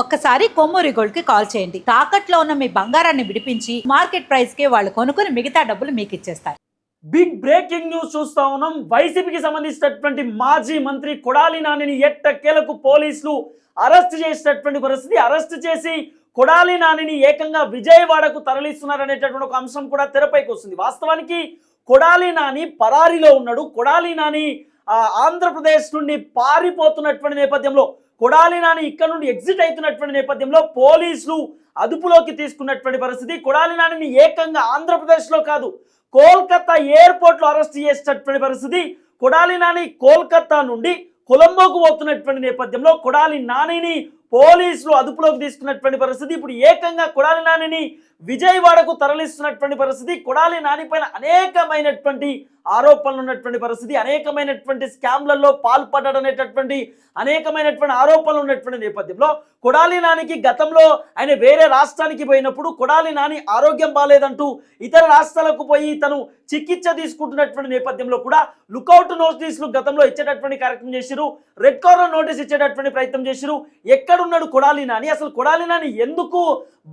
ఒక్కసారి కొమ్మూరి గోల్డ్కి కాల్ చేయండి. తాకట్లో ఉన్న మీ బంగారాన్ని విడిపించి మార్కెట్ ప్రైస్కి వాళ్ళు కొనుక్కుని మిగతా డబ్బులు మీకు ఇచ్చేస్తారు. బిగ్ బ్రేకింగ్ న్యూస్ చూస్తా ఉన్నాం. వైసీపీకి సంబంధించినటువంటి మాజీ మంత్రి కొడాలి నానిని ఎట్టకేలకు పోలీసులు అరెస్ట్ చేసినటువంటి పరిస్థితి. అరెస్ట్ చేసి కొడాలి నానిని ఏకంగా విజయవాడకు తరలిస్తున్నారనేటటువంటి ఒక అంశం కూడా తెరపైకి వస్తుంది. వాస్తవానికి కొడాలి నాని పరారీలో ఉన్నాడు. కొడాలి నాని ఆంధ్రప్రదేశ్ నుండి పారిపోతున్నటువంటి నేపథ్యంలో కొడాలి నాని ఇక్కడ నుండి ఎగ్జిట్ అవుతున్నటువంటి నేపథ్యంలో పోలీసులు అదుపులోకి తీసుకున్నటువంటి పరిస్థితి. కొడాలి నానిని ఏకంగా ఆంధ్రప్రదేశ్లో కాదు కోల్కతా ఎయిర్పోర్ట్లో అరెస్ట్ చేసినటువంటి పరిస్థితి. కొడాలి నాని కోల్కతా నుండి కొలంబోకు పోతున్నటువంటి నేపథ్యంలో కొడాలి నానిని పోలీసులు అదుపులోకి తీసుకున్నటువంటి పరిస్థితి. ఇప్పుడు ఏకంగా కొడాలి నానిని విజయవాడకు తరలిస్తున్నటువంటి పరిస్థితి. కొడాలి నాని పైన అనేకమైనటువంటి ఆరోపణలు ఉన్నటువంటి పరిస్థితి అనేకమైనటువంటి స్కామ్లలో పాల్పడ్డాడు అనేటటువంటి అనేకమైనటువంటి ఆరోపణలు ఉన్నటువంటి నేపథ్యంలో కొడాలి నానికి గతంలో ఆయన వేరే రాష్ట్రానికి పోయినప్పుడు కొడాలి నాని ఆరోగ్యం బాగాలేదంటూ ఇతర రాష్ట్రాలకు పోయి తను చికిత్స తీసుకుంటున్నటువంటి నేపథ్యంలో కూడా లుకౌట్ నోటీసులు గతంలో ఇచ్చేటటువంటి కార్యక్రమం చేసిరు రెడ్ కార్నర్ నోటీస్ ఇచ్చేటటువంటి ప్రయత్నం చేసిరు ఎక్కడున్నాడు కొడాలి నాని? అసలు కొడాలి నాని ఎందుకు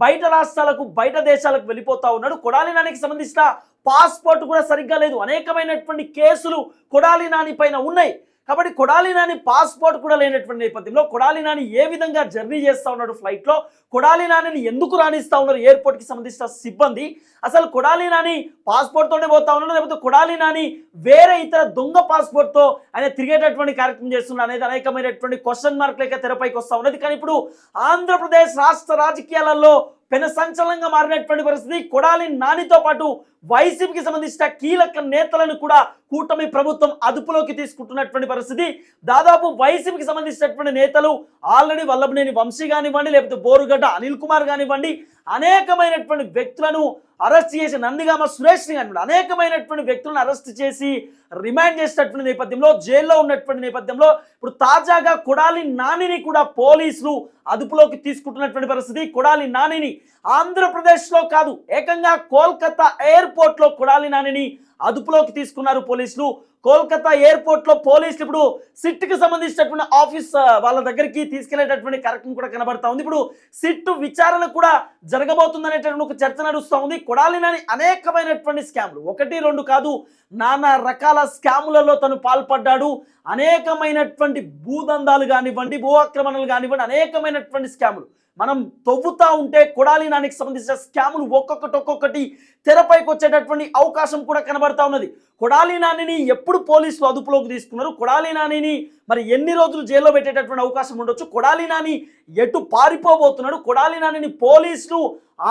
బయట రాష్ట్రాలకు బయట దేశాలకు వెళ్ళిపోతా ఉన్నాడు? కొడాలి నానికి సంబంధించిన పాస్పోర్ట్ కూడా సరిగ్గా లేదు. అనేకమైనటువంటి కేసులు కొడాలి నాని పైన ఉన్నాయి. కాబట్టి కొడాలి నాని పాస్పోర్ట్ కూడా లేనటువంటి నేపథ్యంలో కొడాలి నాని ఏ విధంగా జర్నీ చేస్తా ఉన్నాడు ఫ్లైట్లో? కొడాలి నానిని ఎందుకు రాణిస్తా ఉన్నారు ఎయిర్పోర్ట్కి సంబంధించిన సిబ్బంది? అసలు కొడాలి నాని పాస్పోర్ట్తోనే పోతా ఉన్నాడు? లేకపోతే కొడాలి నాని వేరే ఇతర దొంగ పాస్పోర్ట్తో ఆయన తిరిగేటటువంటి కార్యక్రమం చేస్తున్నాడు అనేది అనేకమైనటువంటి క్వశ్చన్ మార్క్ లేక తెరపైకి వస్తూ ఉన్నది. కానీ ఇప్పుడు ఆంధ్రప్రదేశ్ రాష్ట్ర రాజకీయాలలో పెను సంచలనంగా మారినటువంటి పరిస్థితి. కొడాలి నానితో పాటు వైసీపీకి సంబంధించిన కీలక నేతలను కూడా కూటమి ప్రభుత్వం అదుపులోకి తీసుకుంటున్నటువంటి పరిస్థితి. దాదాపు వైసీపీకి సంబంధించినటువంటి నేతలు ఆల్రెడీ వల్లభనేని వంశీ కానివ్వండి లేకపోతే బోరుగడ్డ అనిల్ కుమార్ కానివ్వండి అనేకమైనటువంటి వ్యక్తులను అరెస్ట్ చేసి నందిగామ సురేష్ కానివ్వండి అనేకమైనటువంటి వ్యక్తులను అరెస్ట్ చేసి రిమాండ్ చేసినటువంటి నేపథ్యంలో జైల్లో ఉన్నటువంటి నేపథ్యంలో ఇప్పుడు తాజాగా కొడాలి నానిని కూడా పోలీసులు అదుపులోకి తీసుకుంటున్నటువంటి పరిస్థితి. కొడాలి నానిని ఆంధ్రప్రదేశ్లో కాదు ఏకంగా కోల్కతా ఎయిర్పోర్ట్లో కొడాలి నానిని అదుపులోకి తీసుకున్నారు పోలీసులు. కోల్కతా ఎయిర్పోర్ట్లో పోలీసులు ఇప్పుడు సిట్కి సంబంధించినటువంటి ఆఫీస్ వాళ్ళ దగ్గరికి తీసుకెళ్ళేటటువంటి కార్యక్రమం కూడా కనబడతా ఉంది. ఇప్పుడు సిట్ విచారణ కూడా జరగబోతుందనేటటువంటి ఒక చర్చ నడుస్తూ ఉంది. కొడాలి నాని అనేకమైనటువంటి స్కామ్లు. ఒకటి రెండు కాదు నానా రకాల స్కాములలో తను పాల్పడ్డాడు. అనేకమైనటువంటి భూదందాలు కానివ్వండి భూ ఆక్రమణలు కానివ్వండి అనేకమైనటువంటి స్కాములు. మనం తవ్వుతా ఉంటే కొడాలి నానికి సంబంధించిన స్కాములు ఒక్కొక్కటి ఒక్కొక్కటి తెరపైకి వచ్చేటటువంటి అవకాశం కూడా కనబడతా ఉన్నది. కొడాలి నానిని ఎప్పుడు పోలీసులు అదుపులోకి తీసుకున్నారు? కొడాలి నానిని మరి ఎన్ని రోజులు జైల్లో పెట్టేటటువంటి అవకాశం ఉండొచ్చు? కొడాలి నాని ఎటు పారిపోబోతున్నాడు? కొడాలి నానిని పోలీసులు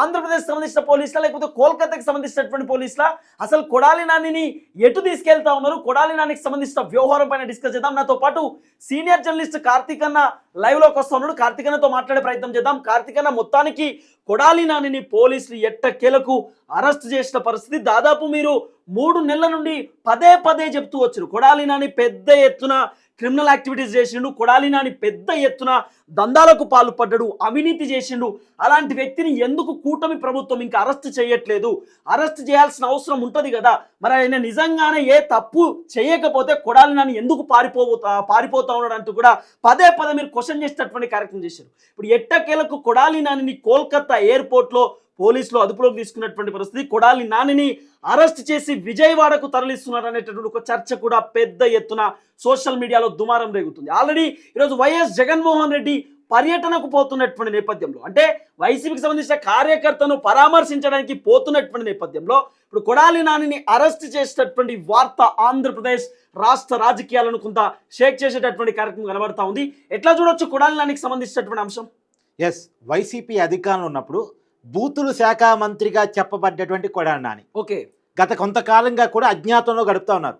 ఆంధ్రప్రదేశ్ సంబంధించిన పోలీసులా లేకపోతే కోల్కతాకి సంబంధించినటువంటి పోలీసులా? అసలు కొడాలి నానిని ఎటు తీసుకెళ్తా ఉన్నారు? కొడాలి నానికి సంబంధించిన వ్యవహారం పైన డిస్కస్ చేద్దాం. నాతో పాటు సీనియర్ జర్నలిస్ట్ కార్తీక్ అన్న లైవ్లోకి వస్తా ఉన్నాడు. కార్తీక్ అన్నతో మాట్లాడే ప్రయత్నం చేద్దాం. కార్తీక్ అన్న మొత్తానికి కొడాలి నానిని పోలీసులు ఎట్టకేలకు అరెస్ట్ చేసిన పరిస్థితి దాదాపు మీరు మూడు నెలల నుండి పదే పదే చెప్తూ వచ్చారు. కొడాలి నాని పెద్ద ఎత్తున క్రిమినల్ యాక్టివిటీస్ చేసిండు కొడాలి నాని పెద్ద ఎత్తున దందాలకు పాల్పడ్డాడు అవినీతి చేసిండు. అలాంటి వ్యక్తిని ఎందుకు కూటమి ప్రభుత్వం ఇంకా అరెస్ట్ చేయట్లేదు? అరెస్ట్ చేయాల్సిన అవసరం ఉంటుంది కదా. మరి ఆయన నిజంగానే ఏ తప్పు చేయకపోతే కొడాలి నాని ఎందుకు పారిపోతా పారిపోతా ఉన్నాడు అంటూ కూడా పదే పదే మీరు క్వశ్చన్ చేసేటటువంటి కార్యక్రమం చేశారు. ఇప్పుడు ఎట్టకేలకు కొడాలి నానిని కోల్కతా ఎయిర్పోర్ట్లో పోలీసులు అదుపులోకి తీసుకున్నటువంటి పరిస్థితి. కొడాలి నానిని అరెస్ట్ చేసి విజయవాడకు తరలిస్తున్నారు అనేటటువంటి ఒక చర్చ కూడా పెద్ద ఎత్తున సోషల్ మీడియాలో దుమారం రేగుతుంది. ఆల్రెడీ ఈరోజు వైఎస్ జగన్మోహన్ రెడ్డి పర్యటనకు పోతున్నటువంటి నేపథ్యంలో అంటే వైసీపీకి సంబంధించిన కార్యకర్తను పరామర్శించడానికి పోతున్నటువంటి నేపథ్యంలో ఇప్పుడు కొడాలి నానిని అరెస్ట్ చేసేటటువంటి వార్త ఆంధ్రప్రదేశ్ రాష్ట్ర రాజకీయాలను కొంత షేక్ చేసేటటువంటి కార్యక్రమం కనబడతా ఉంది. ఎట్లా చూడొచ్చు కొడాలి నానికి సంబంధించినటువంటి అంశం? ఎస్ వైసీపీ అధికారంలో ఉన్నప్పుడు బూతులు శాఖ మంత్రిగా చెప్పబడ్డటువంటి కొడాలి నాని ఓకే. గత కొంతకాలంగా కూడా అజ్ఞాతంలో గడుపుతా ఉన్నారు.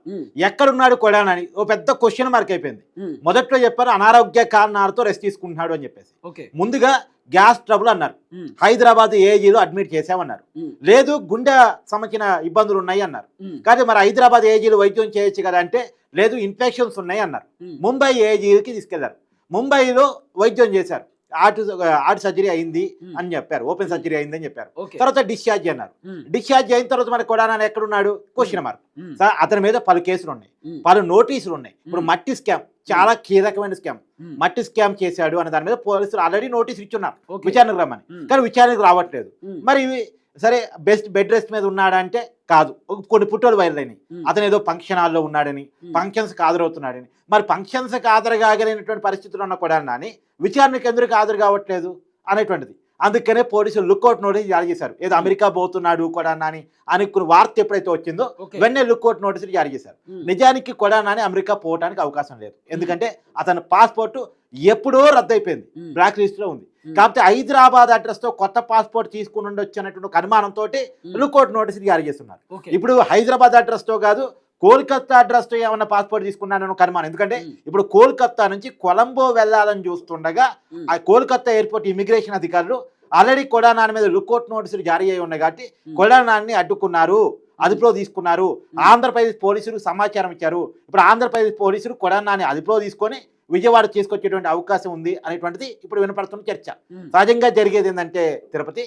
ఎక్కడున్నాడు కొడాలి నాని ఓ పెద్ద క్వశ్చన్ మార్క్ అయిపోయింది. మొదట్లో చెప్పారు అనారోగ్య కారణాలతో రెస్ట్ తీసుకుంటున్నాడు అని చెప్పేసి. ఓకే. ముందుగా గ్యాస్ ట్రబుల్ అన్నారు. హైదరాబాద్ ఏజీలో అడ్మిట్ చేసామన్నారు లేదు గుండె సంబంధించిన ఇబ్బందులు ఉన్నాయి అన్నారు. కానీ మరి హైదరాబాద్ ఏజీలో వైద్యం చేయొచ్చు కదా అంటే లేదు ఇన్ఫెక్షన్స్ ఉన్నాయి అన్నారు. ముంబై ఏజీకి తీసుకెళ్ళారు. ముంబైలో వైద్యం చేశారు. హార్ట్ హార్ట్ సర్జరీ అయింది. అని చెప్పారు. ఓపెన్ సర్జరీ అయింది అని చెప్పారు. తర్వాత డిశ్చార్జ్ అన్నారు. డిశ్చార్జ్ అయిన తర్వాత మరి కొడానాని ఎక్కడున్నాడు? క్వశ్చన్ మార్క్ అతని మీద పలు కేసులు ఉన్నాయి. పలు నోటీసులు ఉన్నాయి. ఇప్పుడు. మట్టి స్కామ్ చాలా కీలకమైన స్కామ్. మట్టి స్కామ్ చేశాడు అనే దాని మీద పోలీసులు ఆల్రెడీ నోటీసులు ఇచ్చున్నారు. విచారణకు రమ్మని. కానీ విచారణకు రావట్లేదు. మరి సరే బెస్ట్ బెడ్ రెస్ట్ మీద ఉన్నాడా అంటే కాదు కొన్ని పుట్టోలు వైరలైనవి ఉమ్, అతను ఏదో ఫంక్షన్ హాల్లో ఉన్నాడని ఉమ్, ఫంక్షన్స్ హాజరవుతున్నాడని మరి ఫంక్షన్స్కి హాజరు కాగలిగినటువంటి పరిస్థితులు ఉన్న కూడా నాని విచారణకు ఎందుకు హాజరు కావట్లేదు అనేటువంటిది. అందుకనే పోలీసులు లుక్అవుట్ నోటీస్ జారీ చేశారు. ఏదో అమెరికా పోతున్నాడు కూడా నాని అని వార్త ఎప్పుడైతే వచ్చిందో. వెంటనే లుక్అవుట్ నోటీసులు జారీ చేశారు. ఉమ్, నిజానికి కూడా నాని అమెరికా పోవడానికి అవకాశం లేదు. ఎందుకంటే అతని పాస్పోర్ట్ ఎప్పుడో రద్దయిపోయింది. బ్లాక్ లిస్ట్లో ఉంది. కాకపోతే హైదరాబాద్ అడ్రస్తో కొత్త పాస్పోర్ట్ తీసుకుని ఉండొచ్చు అన్నటువంటి ఒక అనుమానంతో లుక్అవుట్ నోటీసులు జారీ చేస్తున్నారు. ఇప్పుడు హైదరాబాద్ అడ్రస్తో కాదు కోల్కతా అడ్రస్తో ఏమన్నా పాస్పోర్ట్ తీసుకున్నానని ఒక అనుమానం ఎందుకంటే ఇప్పుడు కోల్కతా నుంచి కొలంబో వెళ్ళాలని చూస్తుండగా ఆ కోల్కతా ఎయిర్పోర్ట్ ఇమిగ్రేషన్ అధికారులు ఆల్రెడీ కొడానాని మీద లుక్అవుట్ నోటీసులు జారీ అయి ఉన్నాయి కాబట్టి కొడానాన్ని అడ్డుకున్నారు అదుపులో తీసుకున్నారు. ఆంధ్రప్రదేశ్ పోలీసులు సమాచారం ఇచ్చారు. ఇప్పుడు ఆంధ్రప్రదేశ్ పోలీసులు కొడానాన్ని అదుపులో తీసుకొని విజయవాడ తీసుకొచ్చేటువంటి అవకాశం ఉంది అనేటువంటిది ఇప్పుడు వినపడుతున్న చర్చ. సహజంగా జరిగేది ఏంటంటే తిరుపతి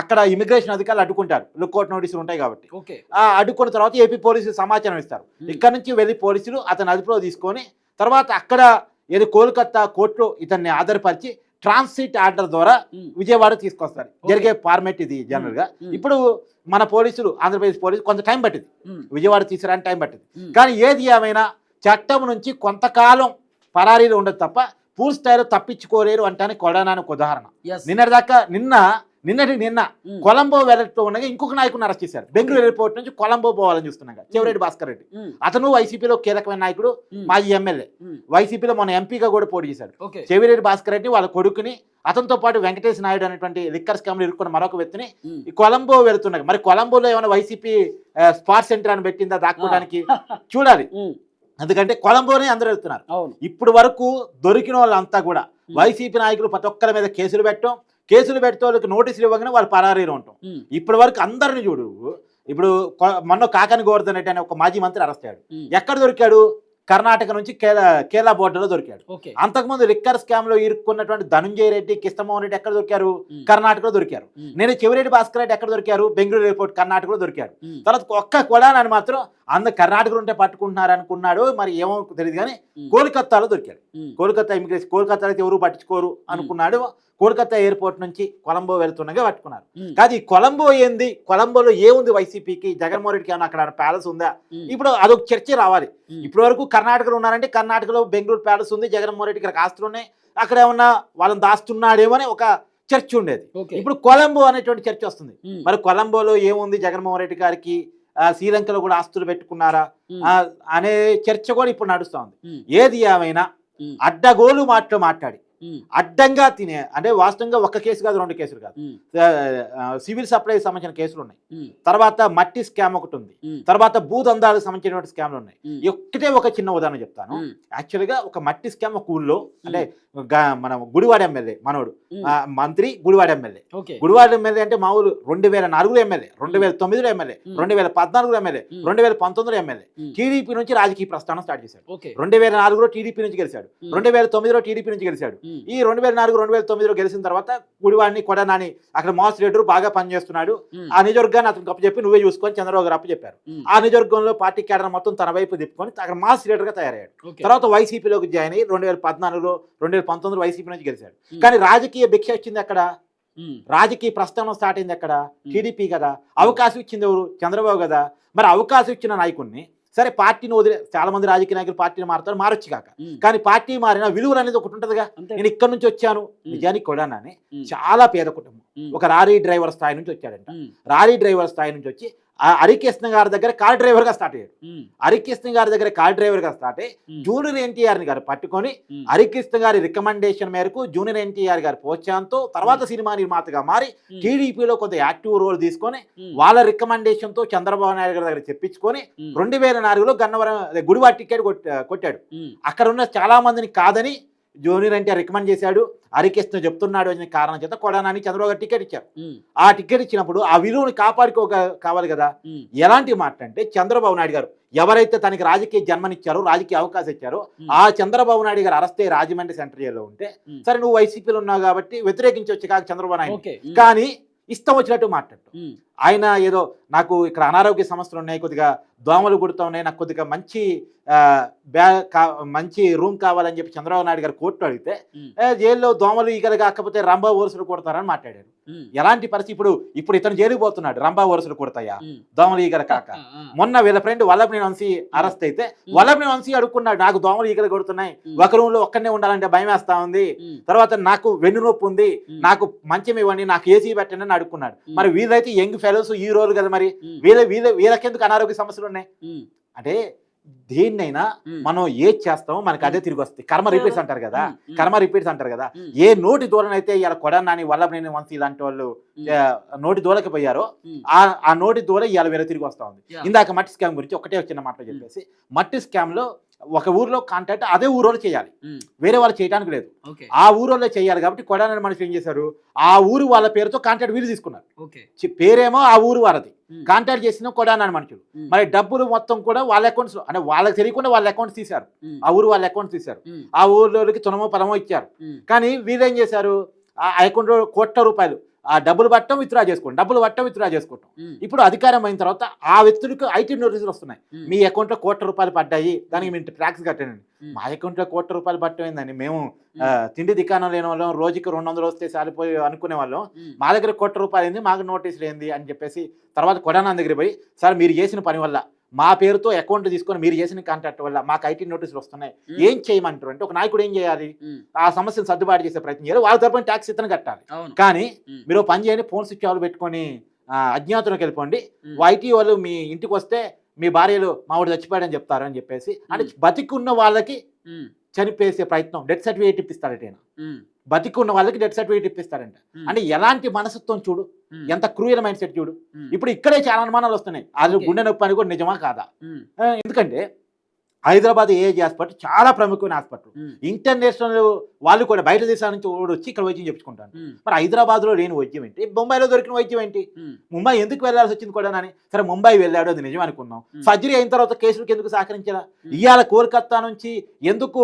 అక్కడ ఇమిగ్రేషన్ అధికారులు అడ్డుకుంటారు. లుక్అవుట్ నోటీసులు ఉంటాయి కాబట్టి. ఓకే. ఆ అడ్డుకున్న తర్వాత ఏపీ పోలీసులు సమాచారం ఇస్తారు. ఇక్కడ నుంచి వెళ్ళి పోలీసులు అతను అదుపులో తీసుకొని తర్వాత అక్కడ ఏది కోల్కతా కోర్టులో ఇతన్ని ఆధారపరిచి ట్రాన్సిట్ ఆర్డర్ ద్వారా విజయవాడ తీసుకొస్తారు. జరిగే ఫార్మేట్ ఇది జనరల్గా. ఇప్పుడు మన పోలీసులు ఆంధ్రప్రదేశ్ పోలీసు కొంత టైం పట్టింది. విజయవాడ తీసుకురాని టైం పట్టింది. కానీ ఏది ఏమైనా చట్టం నుంచి కొంతకాలం పరారీలో ఉండదు తప్ప పూర్తి స్థాయిలో తప్పించుకోలేరు అంటానికి కొడానాని ఒక ఉదాహరణ. Yes. నిన్నటిదాకా నిన్న నిన్నటి నిన్న కొలంబో వెళ్తూ ఉండగా ఇంకొక నాయకుడిని అరెస్ట్ చేశారు. బెంగళూరు ఎయిర్పోర్ట్ నుంచి కొలంబో పోవాలని చూస్తున్నాగా చెవిరెడ్డి భాస్కర్ రెడ్డి. అతను వైసీపీలో కీలకమైన నాయకుడు మాజీ ఎమ్మెల్యే. వైసీపీలో మన ఎంపీగా కూడా పోటీ చేశాడు. చెవిరెడ్డి భాస్కర్ రెడ్డి వాళ్ళ కొడుకుని అతనితో పాటు వెంకటేష్ నాయుడు అనేటువంటి లిక్కర్ స్కామ్లో ఇరుక్కున్న మరొక వ్యక్తిని కొలంబో వెళ్తున్నాయి మరి కొలంబోలో ఏమైనా వైసీపీ స్పాట్ సెంటర్ అని పెట్టిందా దాక్కోవడానికి చూడాలి. ఎందుకంటే కొలంబోనే అందరూ వెళ్తున్నారు. ఇప్పుడు వరకు దొరికిన వాళ్ళంతా కూడా వైసీపీ నాయకులు ప్రతి ఒక్కరి మీద కేసులు పెట్టడం కేసులు పెడితే వాళ్ళకి నోటీసులు ఇవ్వగానే వాళ్ళు పరారీలో ఉంటాం. ఇప్పటి వరకు అందరిని చూడు ఇప్పుడు మొన్న కాకని గోవర్ధన్ రెడ్డి అనే ఒక మాజీ మంత్రి అరెస్ట్ అయ్యాడు ఎక్కడ దొరికాడు? కర్ణాటక నుంచి కేలా కేలా బోర్డర్లో దొరికాడు. అంతకుముందు లిక్కర్ స్కామ్లో ఇరుక్కున్నటువంటి ధనుంజయ రెడ్డి కిష్టమోహన్ రెడ్డి ఎక్కడ దొరికారు? కర్ణాటకలో దొరికారు. నేను చెవిరెడ్డి భాస్కర్ రెడ్డి ఎక్కడ దొరికారు? బెంగళూరు ఎయిర్పోర్ట్ కర్ణాటకలో దొరికారు తర్వాత ఒక్క కొడానని మాత్రం అంద కర్ణాటకలో ఉంటే పట్టుకుంటున్నారు అనుకున్నాడు మరి ఏమో తెలియదు కానీ కోల్కత్తాలో దొరికాడు. ఉమ్, కోల్కతా ఇమిగ్రేషన్ కోల్కతా అయితే ఎవరు పట్టించుకోరు అనుకున్నాడు. కోల్కతా ఎయిర్పోర్ట్ నుంచి కొలంబో వెళ్తుండగా పట్టుకున్నారు. కాదు ఈ కొలంబో ఏంది? కొలంబోలో ఏముంది వైసీపీకి? జగన్మోహన్ రెడ్డికి ఏమైనా అక్కడ ప్యాలెస్ ఉందా? ఇప్పుడు అదొక చర్చ రావాలి. ఇప్పటి వరకు కర్ణాటకలో ఉన్నారంటే కర్ణాటకలో బెంగళూరు ప్యాలెస్ ఉంది జగన్మోహన్ రెడ్డికి ఇక్కడ ఆస్తులు ఉన్నాయి అక్కడ ఏమన్నా వాళ్ళని దాస్తున్నాడేమో అని ఒక చర్చ ఉండేది. ఇప్పుడు కొలంబో అనేటువంటి చర్చ వస్తుంది. మరి కొలంబోలో ఏముంది? జగన్మోహన్ రెడ్డి గారికి శ్రీలంకలో కూడా ఆస్తులు పెట్టుకున్నారా? అనే చర్చ కూడా ఇప్పుడు నడుస్తూ ఉంది ఉమ్, ఏది ఏమైనా అడ్డగోలు మాటలు మాట్లాడి. అడ్డంగా తినే అంటే వాస్తవంగా ఒక కేసు కాదు రెండు కేసులు కాదు. సివిల్ సప్లై సంబంధించిన కేసులు ఉన్నాయి తర్వాత మట్టి స్కామ్ ఒకటి ఉంది. తర్వాత భూదందాలకు సంబంధించినటువంటి స్కామ్లు ఉన్నాయి. ఒక్కటే ఒక చిన్న ఉదాహరణ చెప్తాను. యాక్చువల్గా ఒక మట్టి స్కామ్ ఒక ఊళ్ళో అంటే మన గుడివాడ ఎమ్మెల్యే మనోడు మంత్రి గుడివాడ ఎమ్మెల్యే. గుడివాడ ఎమ్మెల్యే అంటే మామూలు రెండు వేల నాలుగులో ఎమ్మెల్యే రెండు వేల తొమ్మిదిలో ఎమ్మెల్యే. రెండు వేల పద్నాలుగులో ఎమ్మెల్యే రెండు వేల పంతొమ్మిదిలో ఎమ్మెల్యే టీడీపీ నుంచి రాజకీయ ప్రస్థానం స్టార్ట్ చేశాడు. రెండు వేల నాలుగులో టీడీపీ నుంచి గెలిచాడు. రెండు వేల తొమ్మిదిలో టీడీపీ నుంచి గెలిచాడు. ఈ రెండు వేల నాలుగు రెండు వేల తొమ్మిదిలో గెలిచిన తర్వాత గుడివాడిని కొడనాని అక్కడ మాస్ లీడర్ బాగా పనిచేస్తున్నాడు. ఉమ్, ఆ నియోజకవర్గాన్ని అతనికి అప్పచెప్పి నువ్వే చూసుకొని చంద్రబాబు గారు అప్పచెప్పారు ఉమ్, ఆ నియోజకవర్గంలో పార్టీ కేడర్ మొత్తం తన వైపు తిప్పుకొని అక్కడ మాస్ లీడర్గా తయారయ్యాడు. తర్వాత వైసీపీలోకి జాయిన్ అయ్యి రెండు వేల పద్నాలుగులో రెండు వేల పంతొమ్మిదిలో వైసీపీ నుంచి గెలిచాడు. కానీ రాజకీయ భిక్ష వచ్చింది అక్కడ రాజకీయ ప్రస్థానం స్టార్ట్ అయింది అక్కడ టీడీపీ కదా. అవకాశం ఇచ్చింది ఎవరు? చంద్రబాబు కదా. మరి అవకాశం ఇచ్చిన నాయకుడిని సరే పార్టీని వదిలే చాలా మంది రాజకీయ నాయకులు పార్టీని మారుతారు మారొచ్చు కాక. కానీ పార్టీ మారిన విలువలు అనేది ఒకటి ఉంటుందిగా. నేను ఇక్కడ నుంచి వచ్చాను నిజానికి కొడానని చాలా పేద కుటుంబం. ఒక రారీ డ్రైవర్ స్థాయి నుంచి వచ్చాడంట. రారీ డ్రైవర్ స్థాయి నుంచి వచ్చి హరికృష్ణ గారి దగ్గర కార్ డ్రైవర్గా స్టార్ట్ అయ్యాడు. హరికృష్ణ గారి దగ్గర కార్ డ్రైవర్గా స్టార్ట్ అయ్యి జూనియర్ ఎన్టీఆర్ గారు పట్టుకొని హరికృష్ణ గారి రికమెండేషన్ మేరకు జూనియర్ ఎన్టీఆర్ గారి ప్రోత్సాహంతో తర్వాత సినిమా నిర్మాతగా మారి టీడీపీలో కొంత యాక్టివ్ రోల్ తీసుకొని వాళ్ళ రికమెండేషన్తో చంద్రబాబు నాయుడు గారి దగ్గర చెప్పించుకొని రెండు వేల నాలుగులో గన్నవరం గుడివాడ టికెట్ కొట్- కొట్టాడు. అక్కడ ఉన్న చాలా మందిని కాదని జూనియర్ ఎన్టీఆర్ రికమెండ్ చేశాడు హరికృష్ణ చెప్తున్నాడు అనే కారణం చేత కొడానాని చంద్రబాబు గారు టికెట్ ఇచ్చారు. ఆ టికెట్ ఇచ్చినప్పుడు ఆ విలువను కాపాడుకో కావాలి కదా. ఎలాంటి మాట అంటే చంద్రబాబు నాయుడు గారు ఎవరైతే తనకి రాజకీయ జన్మనిచ్చారో రాజకీయ అవకాశం ఇచ్చారో. ఆ చంద్రబాబు నాయుడు గారు అయ్యి రాజమండ్రి సెంటర్ జైల్లో ఉంటే. సరే నువ్వు వైసీపీలో ఉన్నావు కాబట్టి వ్యతిరేకించవచ్చు కాదు చంద్రబాబు నాయుడు కానీ ఇష్టం వచ్చినట్టు మాట్లాడు. ఆయన ఏదో నాకు ఇక్కడ అనారోగ్య సమస్యలు ఉన్నాయి కొద్దిగా దోమలు కుడుతూ ఉన్నాయి నాకు కొద్దిగా మంచి బ్యా మంచి రూమ్ కావాలని చెప్పి చంద్రబాబు నాయుడు గారు కోర్టు అడిగితే ఉమ్, "ఏ, జైల్లో దోమలు ఈగలు కాకపోతే రంభా ఓరసులు కొడతారని మాట్లాడారు. ఎలాంటి పరిస్థితి? ఇప్పుడు ఇప్పుడు ఇతను జైలుకి పోతున్నాడు రంభా ఓరసులు కొడతాయా. దోమలు ఈగలు కాక. మొన్న వీళ్ళ ఫ్రెండ్ వల్లభనేని వంశీ అరెస్ట్ అయితే ఉమ్. వల్లభనేని వంశీ అడుక్కున్నాడు నాకు దోమలు ఈగలు కొడుతున్నాయి. ఒక రూమ్లో ఒక్కనే ఉండాలంటే భయం వేస్తా ఉంది. తర్వాత నాకు వెన్ను నొప్పి ఉంది నాకు మంచం ఇవ్వండి నాకు ఏసీ పెట్టండి అని అడుక్కున్నాడు. మరి వీళ్ళైతే యంగ్ ఫెలోస్ ఈ రోజు కదా మరి. వీళ్ళ వీళ్ళ వీళ్ళకెందుకు అనారోగ్య సమస్యలు ఉన్నాయి? అంటే దేన్నైనా. మనం ఏది చేస్తామో మనకి అదే తిరిగి వస్తుంది కర్మ రిపీట్స్ అంటారు కదా. కర్మ రిపీట్స్ అంటారు కదా. ఏ నోటి దూరం అయితే ఇలా కొడన్నాని వల్లభనేని వంశీ ఇలాంటి వాళ్ళు నోటి దూలకి పోయారో ఆ ఆ నోటి దూల ఇవాళ వేరే తిరిగి వస్తా ఉంది. ఇందాక మట్టి స్కామ్ గురించి ఒకటే చిన్న మాట చెప్పేసి మట్టి స్కామ్లో ఒక ఊర్లో కాంటాక్ట్ అదే ఊరోళ్ళు చేయాలి. వేరే వాళ్ళు చేయడానికి లేదు. ఆ ఊరోళ్ళే చేయాలి కాబట్టి కొడాలని మనుషులు ఏం చేశారు? ఆ ఊరు వాళ్ళ పేరుతో కాంటాక్ట్ వీళ్ళు తీసుకున్నారు. పేరేమో ఆ ఊరు వారది. కాంటాక్ట్ చేసిన కొడాలని మనుషులు మరి డబ్బులు మొత్తం కూడా వాళ్ళ అకౌంట్స్ అంటే వాళ్ళకి తెలియకుండా వాళ్ళ అకౌంట్స్ తీశారు. ఆ ఊరు వాళ్ళ అకౌంట్స్ తీశారు. ఆ ఊర్లోకి తునమో పలమో ఇచ్చారు. కానీ వీళ్ళేం చేశారు? ఆ అకౌంట్లో కోట్ల రూపాయలు ఆ డబ్బులు పట్టడం విత్డ్రా చేసుకోండి డబ్బులు పట్టడం విత్డ్రా చేసుకోవటం ఇప్పుడు అధికారం అయిన తర్వాత ఆ వ్యక్తులకు ఐటీ నోటీసులు వస్తున్నాయి. మీ అకౌంట్లో కోట్ల రూపాయలు పడ్డాయి దానికి మీరు ట్యాక్స్ కట్టండి. మా అకౌంట్లో కోట్ల రూపాయలు పట్టమైందని మేము తిండి దికాణం లేని వాళ్ళం రోజుకి రెండు వందలు వస్తే సాలిపోయి అనుకునే వాళ్ళం. మా దగ్గర కోట్ల రూపాయలు ఏంది? మాకు నోటీసులు ఏంది? అని చెప్పేసి తర్వాత కొడానా దగ్గర పోయి సార్ మీరు చేసిన పని వల్ల మా పేరుతో అకౌంట్ తీసుకొని మీరు చేసిన కాంటాక్ట్ వల్ల మాకు ఐటీ నోటీసులు వస్తున్నాయి. ఏం చేయమంటారు అంటే ఒక నాయకుడు ఏం చేయాలి? ఆ సమస్యను సర్దుబాటు చేసే ప్రయత్నం చేయాలి. వాళ్ళ తరపున ట్యాక్స్ ఇతను కట్టాలి. కానీ మీరు పని చేయండి ఫోన్ స్విచ్ ఆఫ్ పెట్టుకొని అజ్ఞాతంలోకి వెళ్ళిపోండి. ఐటీ వాళ్ళు మీ ఇంటికి వస్తే మీ భార్యలు మావిడు చచ్చిపోయాడని చెప్తారు అని చెప్పేసి అంటే. బతికున్న వాళ్ళకి ఉమ్, చనిపోయేసే ప్రయత్నం డెత్ సర్టిఫికేట్ ఇప్పిస్తాడట బతికున్న వాళ్ళకి డెత్ సర్టిఫికేట్ ఇప్పిస్తాడంట ఉమ్, అంటే ఎలాంటి మనసత్వం చూడు ఉమ్, ఎంత క్రూయల మైండ్ సెట్ చూడు. ఉమ్, ఇప్పుడు ఇక్కడే చాలా అనుమానాలు వస్తున్నాయి. అది. గుండె నొప్పి అని కూడా నిజమా కాదా? ఎందుకంటే హైదరాబాద్ ఏఏజీ హాస్పిటల్ చాలా ప్రముఖమైన హాస్పిటల్. ఇంటర్నేషనల్ వాళ్ళు కూడా బయట దేశాల నుంచి కూడా వచ్చి ఇక్కడ వైద్యం చెప్పుకుంటారు ఉమ్, మరి హైదరాబాద్లో లేని వైద్యం ఏంటి? బొంబాయిలో దొరికిన వైద్యం ఏంటి? ముంబై ఎందుకు వెళ్ళాల్సి వచ్చింది కూడా అని సరే ముంబై వెళ్ళాడు అది నిజం అనుకున్నాం. సర్జరీ అయిన తర్వాత కేసులకు ఎందుకు సహకరించారా. ఇవాళ కోల్కత్తా నుంచి ఎందుకు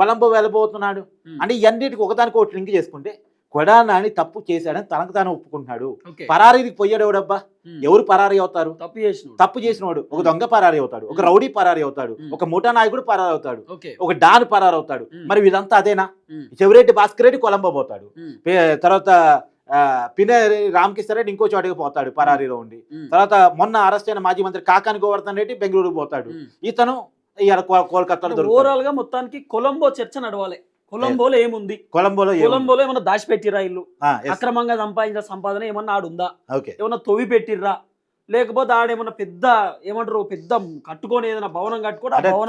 కొలంబో వెళ్ళబోతున్నాడు? అంటే ఇవన్నిటికి ఒకదానికి ఒకటి లింక్ చేసుకుంటే కొడానాని తప్పు చేశాడని తనకు తాను ఒప్పుకుంటున్నాడు. పరారీకి పోయాడు ఎవడబ్బా? ఎవరు పరారీ అవుతారు? తప్పు చేసినాడు. తప్పు చేసినవాడు ఒక దొంగ పరారీ అవుతాడు. ఒక. రౌడీ పరారీ అవుతాడు. ఒక ముఠా నాయకుడు పరారీ అవుతాడు. ఒక డాన్ పరారు అవుతాడు. మరి వీళ్ళంతా అదేనా? చెవిరెడ్డి భాస్కర్ రెడ్డి కొలంబో పోతాడు. తర్వాత ఆ, పినేరి రామకృష్ణ రెడ్డి ఇంకో చోటికి పోతాడు పరారీలో ఉండి. తర్వాత మొన్న అరెస్ట్ అయిన మాజీ మంత్రి కాకాని గోవర్ధన్ రెడ్డి బెంగళూరు పోతాడు. ఇతను ఇవాళ కోల్కతాలో. ఓవరాల్గా మొత్తానికి కొలంబో చర్చ నడవాలి. కొలంబోలో ఏముంది కొలంబోలో? కొలంబోలో ఏమన్నా దాచిపెట్టిర్రా ఇల్లు. అక్రమంగా సంపాదించిన సంపాదన ఏమన్నా ఆడుందా ఏమన్నా తొవి పెట్టిర్రా లేకపోతే ఆడేమన్నా పెద్ద ఏమంటారు పెద్ద కట్టుకొని ఏదైనా భవనం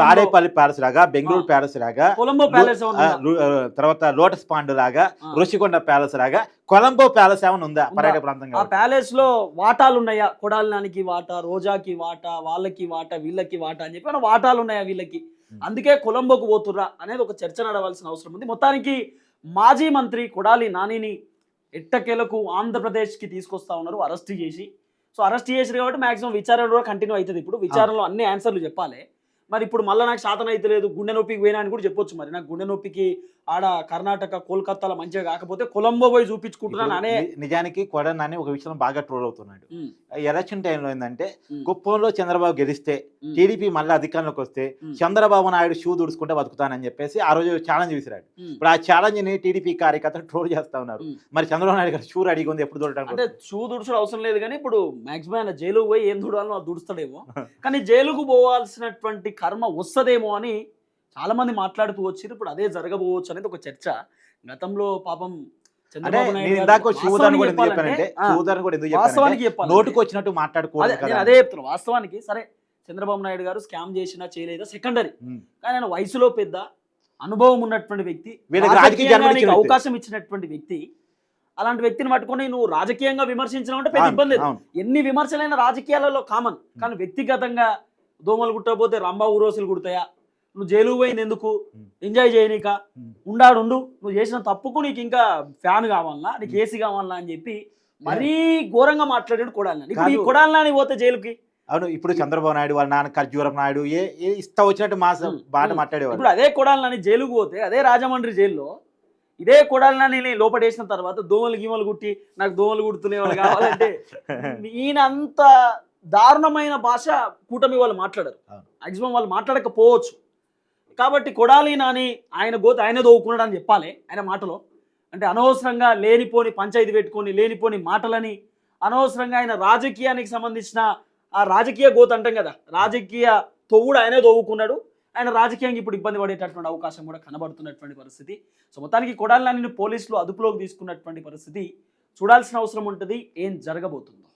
తాడేపల్లి ప్యాలెస్ లాగా బెంగళూరు. ప్యాలెస్ లాగా కొలంబో ప్యాలెస్ తర్వాత లోటస్ పాండ్ లాగా ఆ. ఋషికొండ ప్యాలెస్ లాగా కొలంబో ప్యాలెస్ ఏమైనా ఉందా? పర్యాటక ప్రాంతంగా ఆ ప్యాలెస్లో వాటాలు ఉన్నాయా కొడాలినానికి వాటా రోజాకి వాటా వాళ్ళకి వాటా వీళ్ళకి వాటా అని చెప్పి వాటాలు ఉన్నాయా వీళ్ళకి. అందుకే కొలంబోకు పోతుర్రా అనేది ఒక చర్చ నడవాల్సిన అవసరం ఉంది. మొత్తానికి మాజీ మంత్రి కొడాలి నానిని ఎట్టకేలకు ఆంధ్రప్రదేశ్కి తీసుకొస్తా ఉన్నారు అరెస్ట్ చేసి. సో అరెస్ట్ చేసారు కాబట్టి మాక్సిమం విచారణ కూడా కంటిన్యూ అవుతుంది. ఇప్పుడు విచారణలో అన్ని ఆన్సర్లు చెప్పాలి. మరి ఇప్పుడు మళ్ళీ నాకు శాతం అయితే లేదు గుండె నొప్పికి పోయినా అని కూడా చెప్పొచ్చు మరి. నాకు గుండె నొప్పికి ఆడ కర్ణాటక కోల్కతాలో మంచిగా కాకపోతే కొలంబో పోయి చూపించుకుంటున్నాను అనే నిజానికి కొడనాని ఒక విషయం బాగా ట్రోల్ అవుతున్నాడు. ఎలక్షన్ టైంలో ఏంటంటే ఉమ్, కుప్పంలో చంద్రబాబు గెలిస్తే టీడీపీ మళ్ళీ అధికారంలోకి వస్తే చంద్రబాబు నాయుడు షూ దుడుచుకుంటే బతుకుతానని చెప్పేసి ఆ రోజు ఛాలెంజ్ విసిరాడు. ఇప్పుడు ఆ ఛాలెంజ్ని టీడీపీ కార్యకర్తలు ట్రోల్ చేస్తా ఉన్నారు. మరి చంద్రబాబు నాయుడు గారు షూ రెడీగా ఉంది ఎప్పుడు అంటే దొరకడానికి షూ దుడుచుడు అవసరం లేదు కానీ ఇప్పుడు మాక్సిమం ఆయన జైలుకు పోయి ఏం దుడాలో అది దుడుస్తాడేమో కానీ జైలుకు పోవాల్సినటువంటి కర్మ వస్తదేమో అని చాలా మంది మాట్లాడుతూ వచ్చారు ఇప్పుడు అదే జరగబోవచ్చు అనేది ఒక చర్చ. గతంలో పాపం నోటుకు వచ్చినట్టు కదా. అదే చెప్తున్నా వాస్తవానికి సరే చంద్రబాబు నాయుడు గారు స్కామ్ చేసినా చేయలేదా? సెకండరీ. కానీ ఆయన వయసులో పెద్ద అనుభవం ఉన్నటువంటి వ్యక్తి. అవకాశం ఇచ్చినటువంటి వ్యక్తి అలాంటి వ్యక్తిని పట్టుకొని నువ్వు రాజకీయంగా విమర్శించడం అంటే పెద్ద ఇబ్బంది లేదు. ఎన్ని విమర్శలైన రాజకీయాలలో కామన్. కానీ వ్యక్తిగతంగా దోమలు కుట్టకపోతే రంభా ఊరోసులు కుడతాయా? నువ్వు జైలు పోయింది ఎందుకు. ఎంజాయ్ చేయనీక? ఉమ్. ఉండాడుండు. నువ్వు చేసిన తప్పుకు నీకు ఇంకా ఫ్యాన్ కావాలనా? నీకు ఏసీ కావాలనా అని చెప్పి మరీ ఘోరంగా మాట్లాడాడు కొడాలని ఈ. కొడాలని పోతే జైలుకి? అవును ఇప్పుడు చంద్రబాబు నాయుడు వాళ్ళ నాన్న ఖర్జూరం నాయుడు ఏ ఏ ఇస్తా వచ్చినట్టు మా ఉమ్. మాట్లాడేవాడు ఇప్పుడు అదే కొడాలని జైలుకు పోతే అదే రాజమండ్రి జైల్లో ఇదే కొడాలని లోపడేసిన తర్వాత దోమలు గీమలు కుట్టి నాకు దోమలు కుడుతునే వాళ్ళు కావాలంటే ఈయన అంత దారుణమైన భాష కూటమి వాళ్ళు మాట్లాడరు. మాక్సిమం వాళ్ళు మాట్లాడకపోవచ్చు. కాబట్టి కొడాలి నాని ఆయన గోత ఆయన దోవుకున్నాడు అని చెప్పాలి ఆయన మాటలో. అంటే అనవసరంగా లేనిపోని పంచాయతీ పెట్టుకొని లేనిపోని మాటలని అనవసరంగా ఆయన రాజకీయానికి సంబంధించిన ఆ రాజకీయ గోత అంటాం కదా రాజకీయ తొవ్వుడు ఆయనే దోవుకున్నాడు. ఆయన రాజకీయంగా ఇప్పుడు ఇబ్బంది పడేటటువంటి అవకాశం కూడా కనబడుతున్నటువంటి పరిస్థితి. సో మొత్తానికి కొడాలి నానిని పోలీసులు అదుపులోకి తీసుకున్నటువంటి పరిస్థితి చూడాల్సిన అవసరం ఉంటుంది. ఏం జరగబోతుందో.